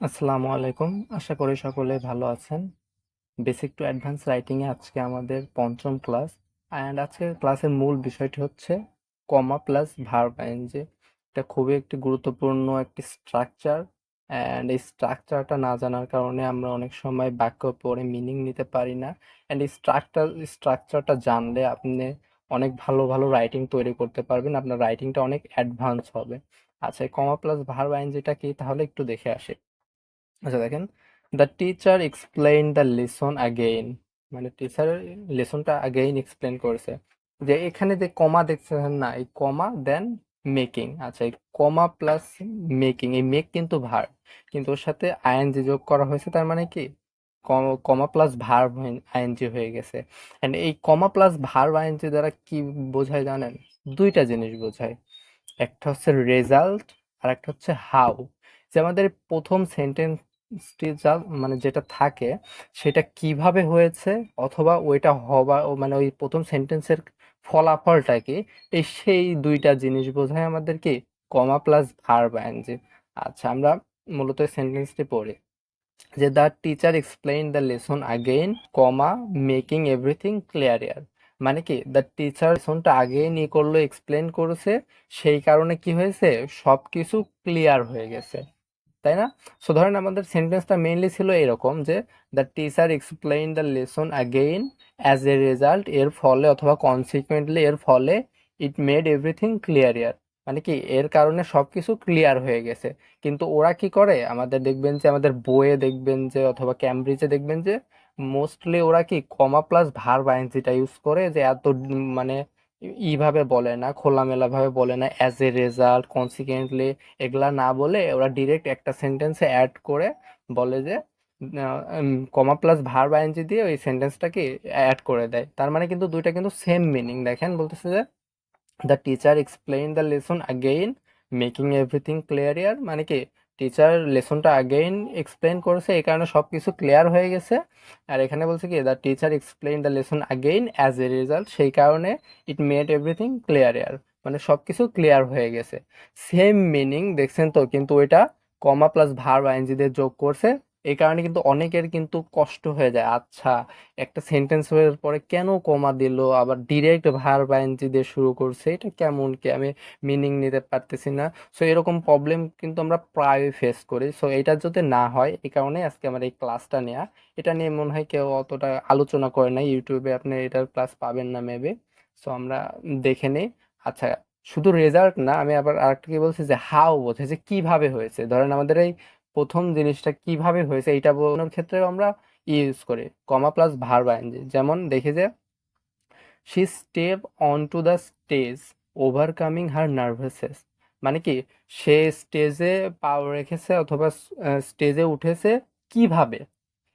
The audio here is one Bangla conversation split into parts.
আসসালামু আলাইকুম। আশা করি সকলে ভালো আছেন। বেসিক টু অ্যাডভান্স রাইটিংয়ে আজকে আমাদের পঞ্চম ক্লাস অ্যান্ড আজকের ক্লাসের মূল বিষয়টি হচ্ছে কমা প্লাস ভার্ব আইএনজি এটা খুবই একটি গুরুত্বপূর্ণ একটি স্ট্রাকচার অ্যান্ড এই স্ট্রাকচারটা না জানার কারণে আমরা অনেক সময় বাক্য পড়ে মিনিং নিতে পারি না। অ্যান্ড এই স্ট্রাকচার স্ট্রাকচারটা জানলে আপনি অনেক ভালো ভালো রাইটিং তৈরি করতে পারবেন। আপনার রাইটিংটা অনেক অ্যাডভান্স হবে। আচ্ছা কমা প্লাস ভার ভার্ব আইএনজিটা কি? তাহলে একটু দেখে আসি। আচ্ছা দেখেন। The teacher explain the lesson again মানে টিচার লেসনটা আগেইন এক্সপ্লেন করেছে। যে এখানে যে কমা দেখছেন না, এই কমা দেন মেকিং আচ্ছা এই কমা প্লাস মেকিং এই মেক কিন্তু ভার কিন্তু ওর সাথে আইএনজি যোগ করা হয়েছে, তার মানে কি? কমা প্লাস ভার আইএনজি হয়ে গেছে। অ্যান্ড এই কমা প্লাস ভার আইএনজি দ্বারা কি বোঝায় জানেন? দুইটা জিনিস বোঝায়। একটা হচ্ছে রেজাল্ট আর একটা হচ্ছে হাউ যে আমাদের প্রথম সেন্টেন্সটি যা মানে যেটা থাকে, সেটা কীভাবে হয়েছে অথবা ওইটা হবা মানে ওই প্রথম সেন্টেন্সের ফলাফলটা কি? এই সেই দুইটা জিনিস বোঝায় আমাদের কি কমা প্লাস ভার্ব আইএনজি আচ্ছা আমরা মূলত সেন্টেন্সটি পড়ি। যে the teacher explain the lesson again, comma, making everything clearer মানে কি? দ্য টিচার লেসনটা আগেই নিয়ে করল এক্সপ্লেন করেছে, সেই কারণে কি হয়েছে? সব কিছু ক্লিয়ার হয়ে গেছে। তাই না? সো ধরেন আমাদের সেন্টেন্সটা মেইনলি ছিল এরকম যে the teacher explain the lesson again as a result এর ফলে অথবা কনসিকুয়েন্টলি এর ফলে ইট মেড এভরিথিং ক্লিয়ার ইয়ার মানে কি? এর কারণে সব কিছু ক্লিয়ার হয়ে গেছে। কিন্তু ওরা কি করে? আমাদের দেখবেন যে, আমাদের বইয়ে দেখবেন যে, অথবা ক্যামব্রিজে দেখবেন যে মোস্টলি ওরা কি কমা প্লাস ভার্ব আইএনজিটা ইউজ করে যে, এত মানে ইভাবে বলে না খোলামেলা ভাবে বলে না অ্যাজ এ রেজাল্ট কনসিকুয়েন্টলি এগুলা না বলে ওরা ডিরেক্ট একটা সেন্টেন্সে অ্যাড করে বলে যে কমা প্লাস ভার্ব আইএনজি দিয়ে ওই সেন্টেন্সটাকে অ্যাড করে দেয়। তার মানে কিন্তু দুইটা কিন্তু সেম মিনিং দেখেন বলতেছে যে the teacher explain the lesson again making everything clearer মানে কি? টিচার লেসনটা আগেইন এক্সপ্লেন করেছে, এই কারণে সব কিছু ক্লিয়ার হয়ে গেছে। আর এখানে বলছে কি the teacher explain the lesson again as a result সেই কারণে it made everything clear air মানে সব কিছু ক্লিয়ার হয়ে গেছে। সেম মিনিং দেখছেন তো, কিন্তু ওইটা কমা প্লাস ভার দিয়ে যোগ করছে। এই কারণে কিন্তু অনেকের কিন্তু কষ্ট হয়ে যায়। আচ্ছা একটা সেন্টেন্স হওয়ার পরে কেন কমা দিল? আবার ডিরেক্ট ভার্ব আইএনজি দিয়ে শুরু করছে, এটা কেমন কি? আমি মিনিং নিতে পারতেছি না। সো এরকম প্রবলেম কিন্তু আমরা প্রায় ফেস করি। সো এটা যদি না হয়, এই কারণে আজকে আমার এই ক্লাসটা নেওয়া এটা নিয়ে মনে হয় কেউ অতটা আলোচনা করে না ইউটিউবে আপনি এটার ক্লাস পাবেন না মেবি সো আমরা দেখে নিই। আচ্ছা শুধু রেজাল্ট না, আমি আবার আরেকটা কি বলছি যে হাউ বোঝে যে কীভাবে হয়েছে? ধরেন আমাদের এই প্রথম জিনিসটা কীভাবে হয়েছে এইটা বোঝানোর ক্ষেত্রে আমরা ইউজ করি। কমা প্লাস ভার্ব আইএনজি যেমন দেখি যে she step on to the stage overcoming her nervousness মানে কি, সে স্টেজে পাও রেখেছে অথবা স্টেজে উঠেছে কীভাবে?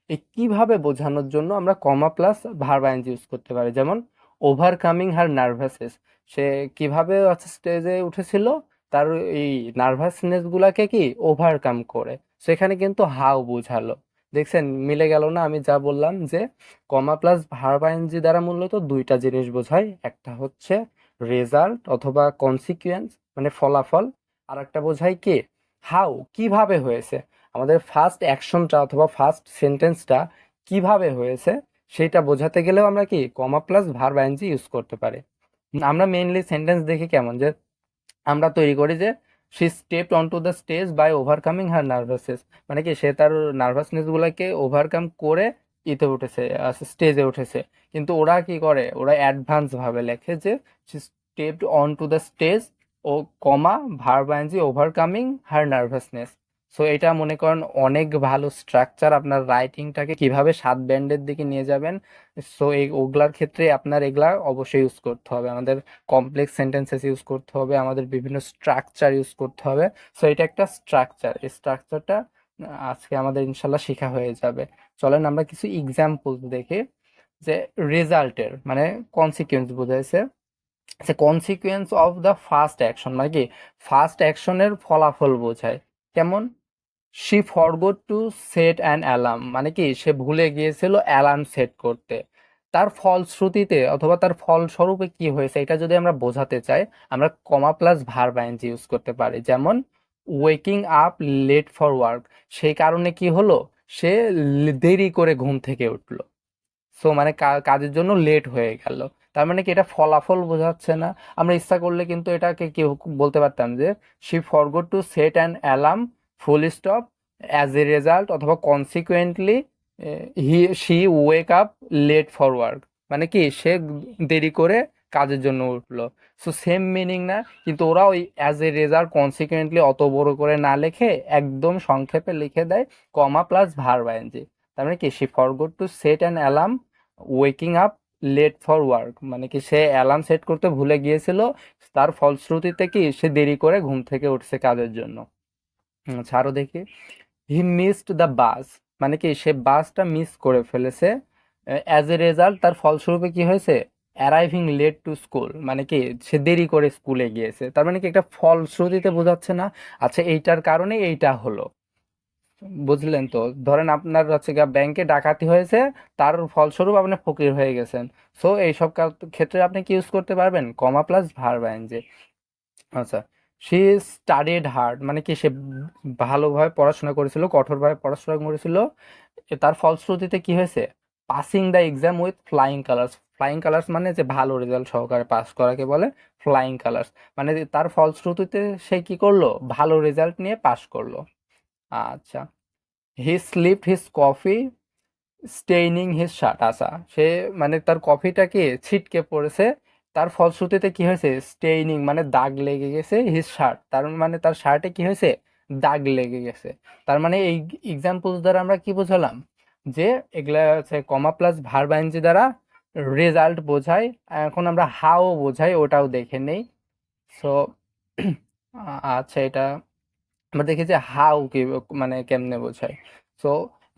এই কীভাবে বোঝানোর জন্য আমরা comma plus verb ING use করতে পারি। যেমন ওভারকামিং হার নার্ভাসনেস সে কীভাবে স্টেজে উঠেছিল? তার এই নার্ভাসনেস গুলাকে কি ওভারকাম করে। সেখানে কিন্তু হাউ বোঝালো। দেখছেন, মিলে গেল না, আমি যা বললাম যে কমা প্লাস ভার্ব দ্বারা মূলত দুইটা জিনিস বোঝায়। একটা হচ্ছে রেজাল্ট অথবা কনসিকুয়েন্স মানে ফলাফল। আর একটা বোঝায় কি? হাউ কীভাবে হয়েছে? আমাদের ফার্স্ট অ্যাকশনটা অথবা ফার্স্ট সেন্টেন্সটা কীভাবে হয়েছে সেটা বোঝাতে গেলেও আমরা কি কমা প্লাস ভার্ব ইউজ করতে পারি। আমরা মেইনলি সেন্টেন্স দেখি কেমন? যে আমরা তৈরি করি যে she step on to the stage by overcoming her nervousness মানে কি, সে তার নার্ভাসনেসগুলোকে ওভারকাম করে ইতে উঠেছে স্টেজে উঠেছে। কিন্তু ওরা কি করে? ওরা অ্যাডভান্সভাবে লেখে যে she step on to the stage O comma verb ING overcoming her nervousness so এটা মনে করেন অনেক ভালো স্ট্রাকচার আপনার রাইটিংটাকে কীভাবে সাত ব্যান্ডের দিকে নিয়ে যাবেন। সো এই ওগুলার ক্ষেত্রে আপনার এগুলা অবশ্যই ইউজ করতে হবে। আমাদের কমপ্লেক্স সেন্টেন্সেস ইউজ করতে হবে, আমাদের বিভিন্ন স্ট্রাকচার ইউজ করতে হবে। সো এটা একটা স্ট্রাকচার এই স্ট্রাকচারটা আজকে আমাদের ইনশাল্লাহ শেখা হয়ে যাবে। চলেন আমরা কিছু এক্সাম্পল দেখি। যে রেজাল্টের মানে কনসিকুয়েন্স বোঝাইছে। সে consequence of the first action মানে কি? ফার্স্ট অ্যাকশনের ফলাফল বোঝায়। কেমন? She forgot to set an alarm মানে কি, সে ভুলে গিয়েছিল অ্যালার্ম সেট করতে। তার ফলশ্রুতিতে অথবা তার ফলস্বরূপে কি হয়েছে, এটা যদি আমরা বোঝাতে চাই, আমরা comma plus verb ING use করতে পারি। যেমন waking up late for work সেই কারণে কি হলো, সে দেরি করে ঘুম থেকে উঠল। সো মানে কাজের জন্য লেট হয়ে গেল। তার মানে কি, এটা ফলাফল বোঝাচ্ছে না। আমরা ইচ্ছা করলে কিন্তু এটাকে কি বলতে পারতাম যে she forgot to set an alarm full stop as a result অথবা consequently he she wake up late for work মানে কি? সে দেরি করে কাজের জন্য উঠল। সো সেম মিনিং না, কিন্তু ওরা ওই অ্যাজ এ রেজাল্ট কনসিকুয়েন্টলি অত বড় করে না লিখে, একদম সংক্ষেপে লিখে দেয় কমা প্লাস ভার আইএনজি তার মানে কি? She forgot to set an alarm waking up late for work মানে কি? সে অ্যালার্ম সেট করতে ভুলে গিয়েছিল, তার ফলশ্রুতিতে কি? সে দেরি করে ঘুম থেকে উঠছে কাজের জন্য। আরও দেখি। হি মিসড দ্য বাস মানে কি সে বাসটা মিস করে ফেলেছে। অ্যাজ এ রেজাল্ট তার ফলস্বরূপে কি হয়েছে? অ্যারাইভিং লেট টু স্কুল মানে কি সে দেরি করে স্কুলে গিয়েছে। তার মানে কি একটা ফলশ্রুতিতে বোঝাচ্ছে না? আচ্ছা এইটার কারণে এইটা হলো। বুঝলেন তো? ধরেন আপনার হচ্ছে গিয়ে ব্যাংকে ডাকাতি হয়েছে, তার ফলস্বরূপ আপনি ফকির হয়ে গেছেন। সো এইসব ক্ষেত্রে আপনি কি ইউজ করতে পারবেন? কমা প্লাস ভার্ব যে। আচ্ছা সে স্টাডিড হার্ড মানে কি সে ভালোভাবে পড়াশোনা করেছিল, কঠোরভাবে পড়াশোনা করেছিল। তার ফলশ্রুতিতে কি হয়েছে? Passing the exam with flying colours flying colours মানে যে ভালো রেজাল্ট সহকারে পাস করাকে বলে ফ্লাইং কালার্স মানে তার ফলশ্রুতিতে সে কি করল? ভালো রেজাল্ট নিয়ে পাস করল। আচ্ছা। He slip his coffee staining his shirt আচ্ছা। সে মানে তার কফিটাকে ছিটকে পড়েছে। তার ফলশ্রুতিতে কি হয়েছে? স্টেইনিং মানে দাগ লেগে গেছে হিজ শার্ট তার মানে তার শার্টে কি হয়েছে? দাগ লেগে গেছে। তার মানে এই এক্সাম্পলস দ্বারা আমরা কি বোঝালাম? যে এগুলা হচ্ছে কমা প্লাস ভার্ব আইনজি দ্বারা রেজাল্ট বোঝায়। এখন আমরা হাও বোঝাই, ওটাও দেখে নেই। সো আচ্ছা এটা আমরা দেখি যে হাউ কি মানে কেমনে বোঝায়। সো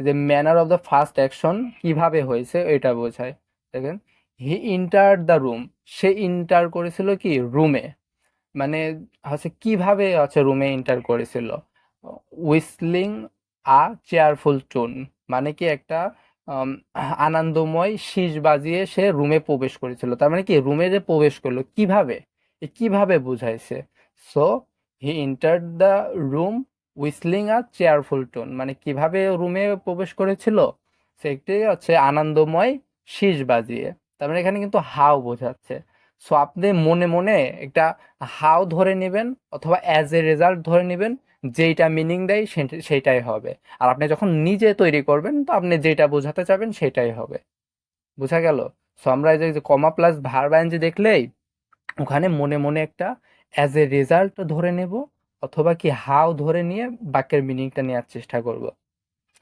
যে manner of the first action কীভাবে হয়েছে, এটা বোঝায়। দেখেন হি ইন্টার দ্য রুম সে ইন্টার করেছিল কি? রুমে মানে হচ্ছে কীভাবে হচ্ছে রুমে ইন্টার করেছিল? উইসলিং আ চেয়ারফুল টুন মানে কি একটা আনন্দময় শীষ বাজিয়ে সে রুমে প্রবেশ করেছিল। তার মানে কি? রুমে যে প্রবেশ করল। কীভাবে? কীভাবে বুঝাইছে? So he enter the room whistling a cheerful tone মানে কীভাবে রুমে প্রবেশ করেছিল? সে একটি হচ্ছে আনন্দময় শীষ বাজিয়ে। তার মানে এখানে কিন্তু হাও বোঝাচ্ছে। সো আপনি মনে মনে একটা হাও ধরে নেবেন অথবা অ্যাজ এ রেজাল্ট ধরে নেবেন, যেইটা মিনিং দেয় সেইটাই হবে। আর আপনি যখন নিজে তৈরি করবেন, তো আপনি যেটা বোঝাতে চাবেন সেটাই হবে। বোঝা গেল? সো আমরা এই যে কমা প্লাস ভার্ব যে দেখলেই ওখানে মনে মনে একটা অ্যাজ এ রেজাল্ট ধরে নেব, অথবা কি হাও ধরে নিয়ে বাক্যের মিনিংটা নেওয়ার চেষ্টা করব।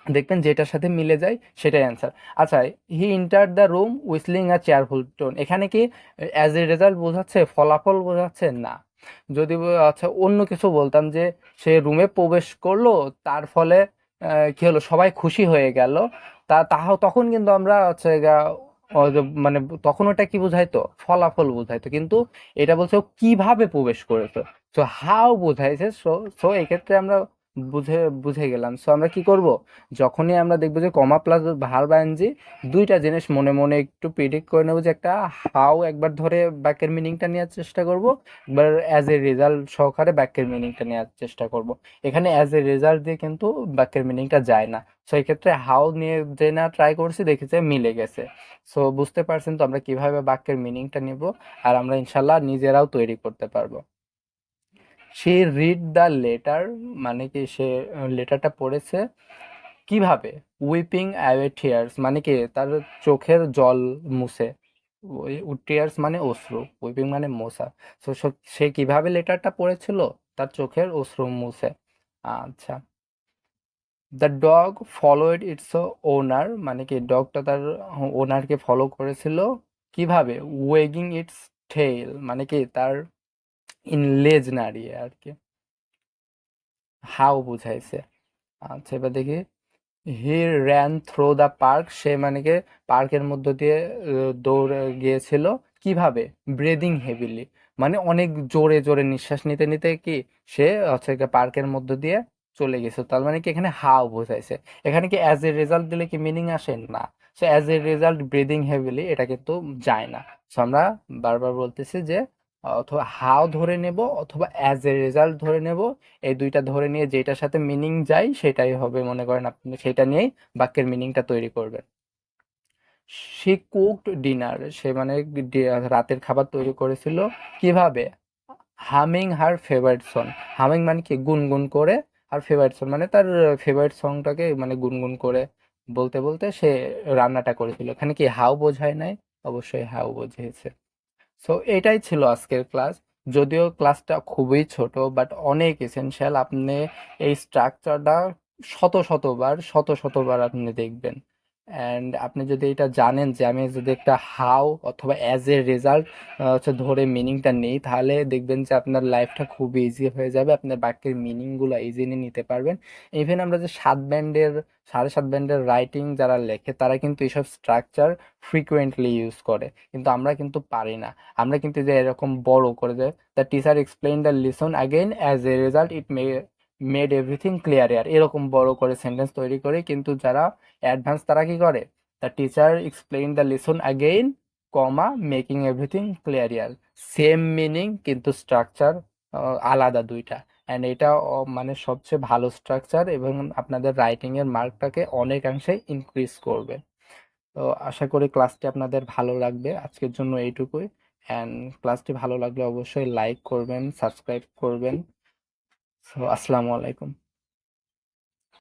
দেখবেন যেটার সাথে মিলে যায় সেটাই অ্যান্সার আচ্ছা he enter the room whistling a cheerful tone এখানে কি অ্যাজ এ রেজাল্ট বোঝাচ্ছে, ফলাফল বোঝাচ্ছে? না। যদি আচ্ছা অন্য কিছু বলতাম যে, সে রুমে প্রবেশ করল, তার ফলে কী হলো, সবাই খুশি হয়ে গেল। তা, তাহ, তখন কিন্তু আমরা হচ্ছে মানে তখন ওটা কি বোঝাইতো? ফলাফল বোঝাইতো। কিন্তু এটা বলছে কীভাবে প্রবেশ করেছে? সো হাও বোঝাইছে? সো সো এক্ষেত্রে আমরা বুঝে বুঝে গেলাম। সো আমরা কি করব? যখনই আমরা দেখব যে কমা প্লাস ভার্ব আইএনজি দুইটা জিনিস মনে মনে একটু প্রিডিক্ট করে নেব যে একটা হাউ একবার ধরে বাক্যের মিনিংটা নেওয়ার চেষ্টা করব, একবার অ্যাজ এ রেজাল্ট সহকারে বাক্যের মিনিংটা নেওয়ার চেষ্টা করব। এখানে অ্যাজ এ রেজাল্ট দিয়ে কিন্তু বাক্যের মিনিংটা যায় না। সো এই ক্ষেত্রে হাউ নিয়ে যে না ট্রাই করছি দেখেছে মিলে গেছে। সো বুঝতে পারছেন তো আমরা কীভাবে বাক্যের মিনিংটা নেব, আর আমরা ইনশাল্লাহ নিজেরাও তৈরি করতে পারব। সে রিড দ্য লেটার মানে কি সে লেটারটা পড়েছে, কীভাবে? উইপিং অ্যাওয়ে টিয়ার্স মানে কি তার চোখের জল মুছে। টিয়ার্স মানে অশ্রু উইপিং মানে মোছা সো, সে কীভাবে লেটারটা পড়েছিল? তার চোখের অশ্রু মুছে। আচ্ছা। The dog followed its owner মানে কি ডগটা তার ওনারকে ফলো করেছিল। কীভাবে? ওয়েগিং ইটস টেইল মানে কি তার ইন লেজ নাড়িয়ে আর কি। হাউ বুঝাইছে। আচ্ছা এবার দেখি। He ran through the park, সে মানে কি পার্কের মধ্য দিয়ে দৌড়ে গিয়েছিল। কীভাবে? Breathing heavily. মানে অনেক জোরে জোরে নিঃশ্বাস নিতে নিতে কি সে হচ্ছে পার্কের মধ্য দিয়ে চলে গেছে। তার মানে কি এখানে হাউ বোঝাইছে। এখানে কি অ্যাজ এ রেজাল্ট দিলে কি মিনিং আসে? না। So as a result breathing heavily এটা কিন্তু যায় না। সো আমরা বারবার বলতেছি যে অথবা হাও ধরে নেব অথবা অ্যাজ এ রেজাল্ট ধরে নেব, এই দুইটা ধরে নিয়ে যেটার সাথে মিনিং যায় সেটাই হবে মনে করেন আপনি, সেটা নিয়েই বাক্যের মিনিংটা তৈরি করবেন। সে কুকড ডিনার সে মানে রাতের খাবার তৈরি করেছিল কীভাবে? Humming her favourite song humming মানে কি? গুনগুন করে আর ফেভারিট সং মানে তার ফেভারিট সংটাকে মানে গুনগুন করে বলতে বলতে সে রান্নাটা করেছিল। এখানে কি হাউ বোঝায় নাই? অবশ্যই হাউ বোঝিয়েছে। সো এটাই ছিল আজকের ক্লাস যদিও ক্লাসটা খুবই ছোট বাট অনেক এসেনশিয়াল আপনি এই স্ট্রাকচারটা শত, শতবার শত, শতবার আপনি দেখবেন। অ্যান্ড আপনি যদি এটা জানেন যে আমি যদি একটা হাউ অথবা অ্যাজ এ রেজাল্ট হচ্ছে ধরে মিনিংটা নেই, তাহলে দেখবেন যে আপনার লাইফটা খুব ইজি হয়ে যাবে, আপনার বাক্যের মিনিংগুলো ইজিলি নিতে পারবেন। ইভেন আমরা যে সাত ব্যান্ডের, সাড়ে সাত ব্যান্ডের রাইটিং যারা লেখে, তারা কিন্তু এইসব স্ট্রাকচার ফ্রিকুয়েন্টলি ইউজ করে। কিন্তু আমরা কিন্তু পারি না। আমরা কিন্তু যে এরকম বড় করে যে the teacher explain the lesson again as a result it may made everything clearer এরকম বড় করে সেন্টেন্স তৈরি করে, কিন্তু যারা অ্যাডভান্স তারা কি করে? The teacher explain the lesson again comma making everything clearer same meaning কিন্তু স্ট্রাকচার আলাদা দুইটা। অ্যান্ড এটা মানে সবচেয়ে ভালো স্ট্রাকচার এবং আপনাদের রাইটিংয়ের মার্কটাকে অনেকাংশে ইনক্রিজ করবে। তো আশা করি ক্লাসটি আপনাদের ভালো লাগবে। আজকের জন্য এইটুকুই। অ্যান্ড ক্লাসটি ভালো লাগলে অবশ্যই লাইক করবেন সাবস্ক্রাইব করবেন। সো আসসালামু আলাইকুম